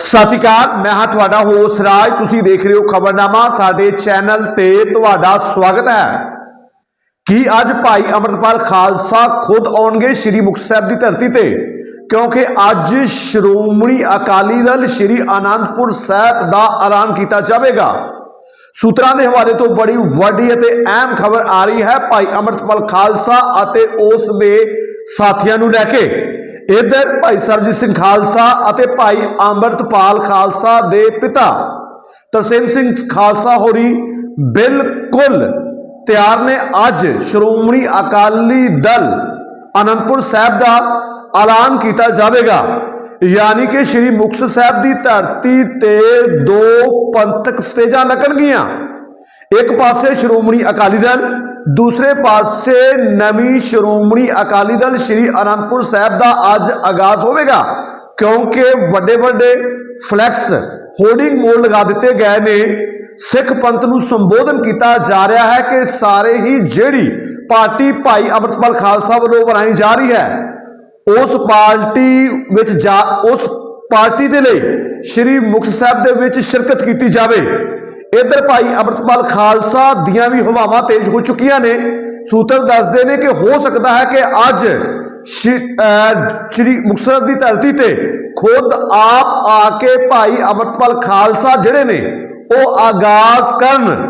ਸਤਿ ਸ਼੍ਰੀ ਅਕਾਲ, ਮੈਂ ਹਾਂ ਤੁਹਾਡਾ ਹੋਸ ਰਾਜ। ਤੁਸੀਂ ਦੇਖ ਰਹੇ ਹੋ ਖਬਰਨਾਮਾ, ਸਾਡੇ ਚੈਨਲ ਤੇ ਤੁਹਾਡਾ ਸਵਾਗਤ ਹੈ। ਕੀ ਅੱਜ ਭਾਈ ਅਮਰਤਪਾਲ ਖਾਲਸਾ ਖੁਦ ਆਉਣਗੇ ਸ੍ਰੀ ਮੁਕਤਸਰ ਸਾਹਿਬ ਦੀ ਧਰਤੀ ਤੇ? ਕਿਉਂਕਿ ਅੱਜ ਸ਼੍ਰੋਮਣੀ ਅਕਾਲੀ ਦਲ ਸ੍ਰੀ ਆਨੰਦਪੁਰ ਸਾਹਿਬ ਦਾ ਐਲਾਨ ਕੀਤਾ ਜਾਵੇਗਾ। ਸੂਤਰਾਂ ਦੇ ਹਵਾਲੇ ਤੋਂ ਬੜੀ ਵੱਡੀ ਅਤੇ ਅਹਿਮ ਖਬਰ ਆ ਰਹੀ ਹੈ ਭਾਈ ਅਮਰਤਪਾਲ ਖਾਲਸਾ ਅਤੇ ਉਸ ਦੇ ਸਾਥੀਆਂ ਨੂੰ ਲੈ ਕੇ। ਇਧਰ ਭਾਈ ਸਰਜੀਤ ਸਿੰਘ ਖਾਲਸਾ ਅਤੇ ਭਾਈ ਅੰਮ੍ਰਿਤਪਾਲ ਖਾਲਸਾ ਦੇ ਪਿਤਾ ਤਰਸੇਮ ਸਿੰਘ ਖਾਲਸਾ ਹੋਰੀ ਬਿਲਕੁਲ ਤਿਆਰ ਨੇ ਅੱਜ ਸ਼੍ਰੋਮਣੀ ਅਕਾਲੀ ਦਲ ਅਨੰਦਪੁਰ ਸਾਹਿਬ ਦਾ ਐਲਾਨ ਕੀਤਾ ਜਾਵੇਗਾ। ਯਾਨੀ ਕਿ ਸ੍ਰੀ ਮੁਕਤਸਰ ਸਾਹਿਬ ਦੀ ਧਰਤੀ ਤੇ ਦੋ ਪੰਥਕ ਸਟੇਜਾਂ ਲੱਗਣਗੀਆਂ। ਇੱਕ ਪਾਸੇ ਸ਼੍ਰੋਮਣੀ ਅਕਾਲੀ ਦਲ ਦੂਸਰੇ ਪਾਸੇ ਨਵੀਂ ਸ਼੍ਰੋਮਣੀ ਅਕਾਲੀ ਦਲ ਸ੍ਰੀ ਅਨੰਦਪੁਰ ਸਾਹਿਬ ਦਾ ਅੱਜ ਆਗਾਜ਼ ਹੋਵੇਗਾ, ਕਿਉਂਕਿ ਵੱਡੇ ਵੱਡੇ ਫਲੈਕਸ ਹੋਰਡਿੰਗ ਮੋੜ ਲਗਾ ਦਿੱਤੇ ਗਏ ਨੇ। ਸਿੱਖ ਪੰਥ ਨੂੰ ਸੰਬੋਧਨ ਕੀਤਾ ਜਾ ਰਿਹਾ ਹੈ ਕਿ ਸਾਰੇ ਹੀ ਜਿਹੜੀ ਪਾਰਟੀ ਭਾਈ ਅਮਰਤਪਾਲ ਖਾਲਸਾ ਵੱਲੋਂ ਬਣਾਈ ਜਾ ਰਹੀ ਹੈ, ਉਸ ਪਾਰਟੀ ਵਿੱਚ ਜਾ, ਉਸ ਪਾਰਟੀ ਦੇ ਲਈ ਸ੍ਰੀ ਮੁਕਤਸਰ ਸਾਹਿਬ ਦੇ ਵਿੱਚ ਸ਼ਿਰਕਤ ਕੀਤੀ ਜਾਵੇ। ਇਧਰ ਭਾਈ ਅਮਰਤਪਾਲ ਖਾਲਸਾ ਦੀਆਂ ਵੀ ਹਵਾਵਾਂ ਤੇਜ਼ ਹੋ ਚੁੱਕੀਆਂ ਨੇ। ਸੂਤਰ ਦੱਸਦੇ ਨੇ ਕਿ ਹੋ ਸਕਦਾ ਹੈ ਕਿ ਅੱਜ ਸ਼੍ਰੀ ਮੁਕਤਸਰ ਦੀ ਧਰਤੀ ਤੇ ਖੁਦ ਆਪ ਆ ਕੇ ਭਾਈ ਅਮਰਤਪਾਲ ਖਾਲਸਾ ਜਿਹੜੇ ਨੇ, ਉਹ ਆਗਾਜ਼ ਕਰਨ।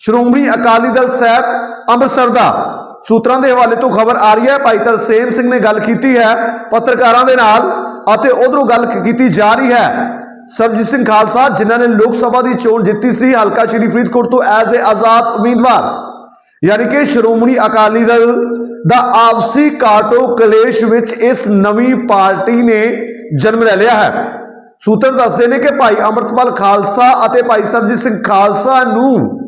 ਸ਼੍ਰੋਮਣੀ ਅਕਾਲੀ ਦਲ ਸਾਹਿਬ ਅੰਮ੍ਰਿਤਸਰ ਦਾ। ਸੂਤਰਾਂ ਦੇ ਹਵਾਲੇ ਤੋਂ ਖਬਰ ਆ ਰਹੀ ਹੈ, ਭਾਈ ਤਰਸੇਮ ਸਿੰਘ ਨੇ ਗੱਲ ਕੀਤੀ ਹੈ ਪੱਤਰਕਾਰਾਂ ਦੇ ਨਾਲ ਅਤੇ ਉਧਰੋਂ ਗੱਲ ਕੀਤੀ ਜਾ ਰਹੀ ਹੈ। ਸਰਜੀਤ ਸਿੰਘ ਖਾਲਸਾ, ਜਿਨ੍ਹਾਂ ਨੇ ਲੋਕ ਸਭਾ ਦੀ ਚੋਣ ਜਿੱਤੀ ਸੀ, ਹਲਕਾ ਸ਼੍ਰੀ ਫਰੀਦਕੋਟ ਤੋਂ ਐਜ਼ ਏ ਆਜ਼ਾਦ ਉਮੀਦਵਾਰ। ਯਾਨੀ ਕਿ ਸ਼੍ਰੋਮਣੀ ਅਕਾਲੀ ਦਲ ਦਾ ਆਪਸੀ ਕਾਟੋ ਕਲੇਸ਼ ਵਿੱਚ ਇਸ ਨਵੀਂ ਪਾਰਟੀ ਨੇ ਜਨਮ ਲੈ ਲਿਆ ਹੈ। ਸੂਤਰ ਦੱਸਦੇ ਨੇ ਕਿ ਭਾਈ ਅਮਰਤਪਾਲ ਖਾਲਸਾ ਅਤੇ ਭਾਈ ਸਰਜੀਤ ਸਿੰਘ ਖਾਲਸਾ ਨੂੰ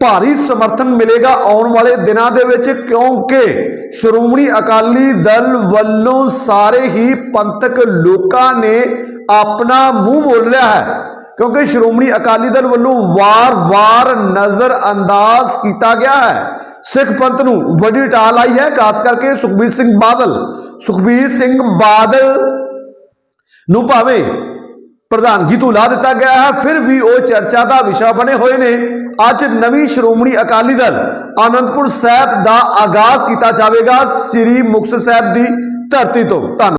ਭਾਰੀ ਸਮਰਥਨ ਮਿਲੇਗਾ ਆਉਣ ਵਾਲੇ ਦਿਨਾਂ ਦੇ ਵਿੱਚ, ਕਿਉਂਕਿ ਸ਼੍ਰੋਮਣੀ ਅਕਾਲੀ ਦਲ ਵੱਲੋਂ ਸਾਰੇ ਹੀ ਪੰਥਕ ਲੋਕਾਂ ਨੇ ਆਪਣਾ ਮੂੰਹ ਮੋੜ ਲਿਆ ਹੈ। ਕਿਉਂਕਿ ਸ਼੍ਰੋਮਣੀ ਅਕਾਲੀ ਦਲ ਵੱਲੋਂ ਵਾਰ-ਵਾਰ ਨਜ਼ਰ ਅੰਦਾਜ਼ ਕੀਤਾ ਗਿਆ ਹੈ। ਸਿੱਖ ਪੰਥ ਨੂੰ ਵੱਡੀ ਟਾਲ ਆਈ ਹੈ, ਖਾਸ ਕਰਕੇ ਸੁਖਬੀਰ ਸਿੰਘ ਬਾਦਲ। ਸੁਖਬੀਰ ਸਿੰਘ ਬਾਦਲ ਨੂੰ ਭਾਵੇਂ ਪ੍ਰਧਾਨਗੀ ਤੋਂ ਲਾ ਦਿੱਤਾ ਗਿਆ ਹੈ, ਫਿਰ ਵੀ ਉਹ ਚਰਚਾ ਦਾ ਵਿਸ਼ਾ ਬਣੇ ਹੋਏ ਨੇ। ਅੱਜ ਨਵੀਂ ਸ਼੍ਰੋਮਣੀ ਅਕਾਲੀ ਦਲ ਆਨੰਦਪੁਰ ਸਾਹਿਬ ਦਾ ਆਗਾਜ਼ ਕੀਤਾ ਜਾਵੇਗਾ। ਸ੍ਰੀ ਮੁਕਤਸਰ ਸਾਹਿਬ ਦੀ ਧਰਤੀ ਤੋਂ। ਧੰਨਵਾਦ।